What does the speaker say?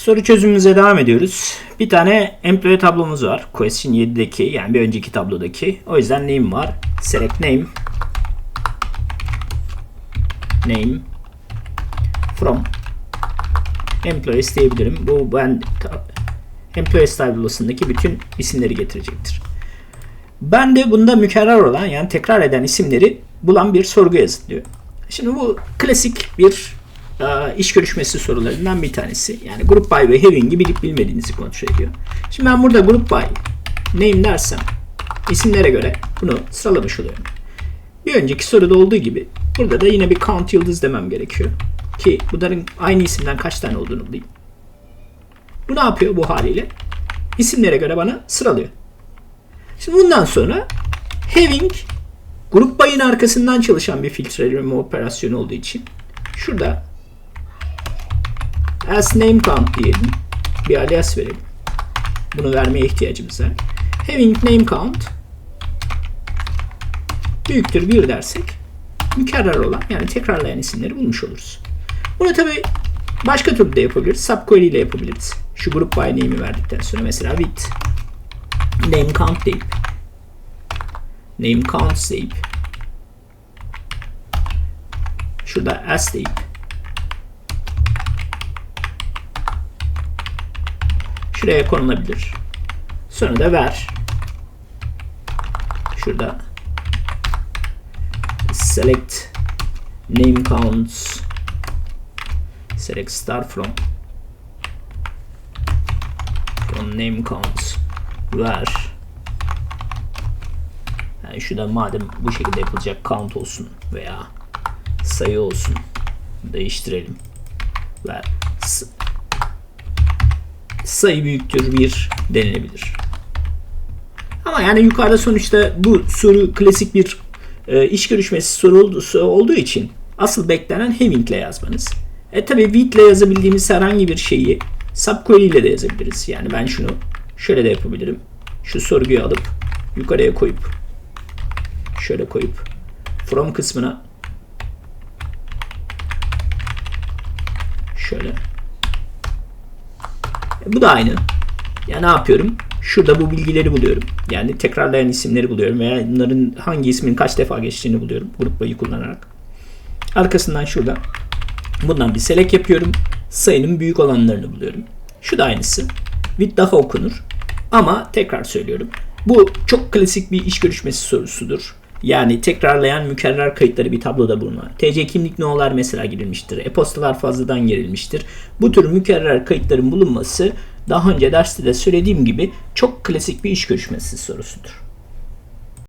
soru çözümümüze devam ediyoruz. Bir tane employee tablomuz var. Question 7'deki yani bir önceki tablodaki. O yüzden name var. Select name. Name. From. Employees diyebilirim. Bu ben employees tablosundaki bütün isimleri getirecektir. Ben de bunda mükerrer olan yani tekrar eden isimleri bulan bir sorgu yazılıyor. Şimdi bu klasik bir iş görüşmesi sorularından bir tanesi. Yani group by ve having'i bilip bilmediğinizi kontrol ediyor. Şimdi ben burada group by name dersem isimlere göre bunu sıralamış oluyorum. Bir önceki soruda olduğu gibi burada da yine bir count yıldız demem gerekiyor. Ki bunların aynı isimden kaç tane olduğunu bulayım. Bu ne yapıyor bu haliyle? İsimlere göre bana sıralıyor. Şimdi bundan sonra having grup bayın arkasından çalışan bir filtreleme operasyonu olduğu için şurada as name count diyelim. Bir alias verelim. Bunu vermeye ihtiyacımız var. Having name count büyüktür 1 dersek mükerrer olan yani tekrarlayan isimleri bulmuş oluruz. Bunu tabi başka türlü de yapabiliriz. Subquery ile yapabiliriz. Şu group by name'i verdikten sonra mesela with name count deyip name count deyip şurada as deyip şuraya konulabilir. Sonra da ver. Şurada. Select name counts. Select start from. From name counts. Ver. Yani şurada madem bu şekilde yapılacak count olsun veya sayı olsun değiştirelim. Ver sayı büyüktür bir denilebilir ama yani yukarıda sonuçta bu soru klasik bir e, iş görüşmesi soru olduğu, için asıl beklenen having ile yazmanız. E tabi with ile yazabildiğimiz herhangi bir şeyi subquery ile de yazabiliriz. Yani ben şunu şöyle de yapabilirim. Şu sorguyu alıp yukarıya koyup şöyle koyup from kısmına şöyle bu da aynı. Ya ne yapıyorum? Şurada bu bilgileri buluyorum. Yani tekrarlayan isimleri buluyorum veya bunların hangi ismin kaç defa geçtiğini buluyorum grup bayı kullanarak. Arkasından şurada bundan bir select yapıyorum. Sayının büyük olanlarını buluyorum. Şu da aynısı. With daha okunur. Ama tekrar söylüyorum. Bu çok klasik bir iş görüşmesi sorusudur. Yani tekrarlayan mükerrer kayıtları bir tabloda bulunma. TC kimlik no'lar mesela girilmiştir. E-postalar fazladan girilmiştir. Bu tür mükerrer kayıtların bulunması daha önce derste de söylediğim gibi çok klasik bir iş görüşmesi sorusudur.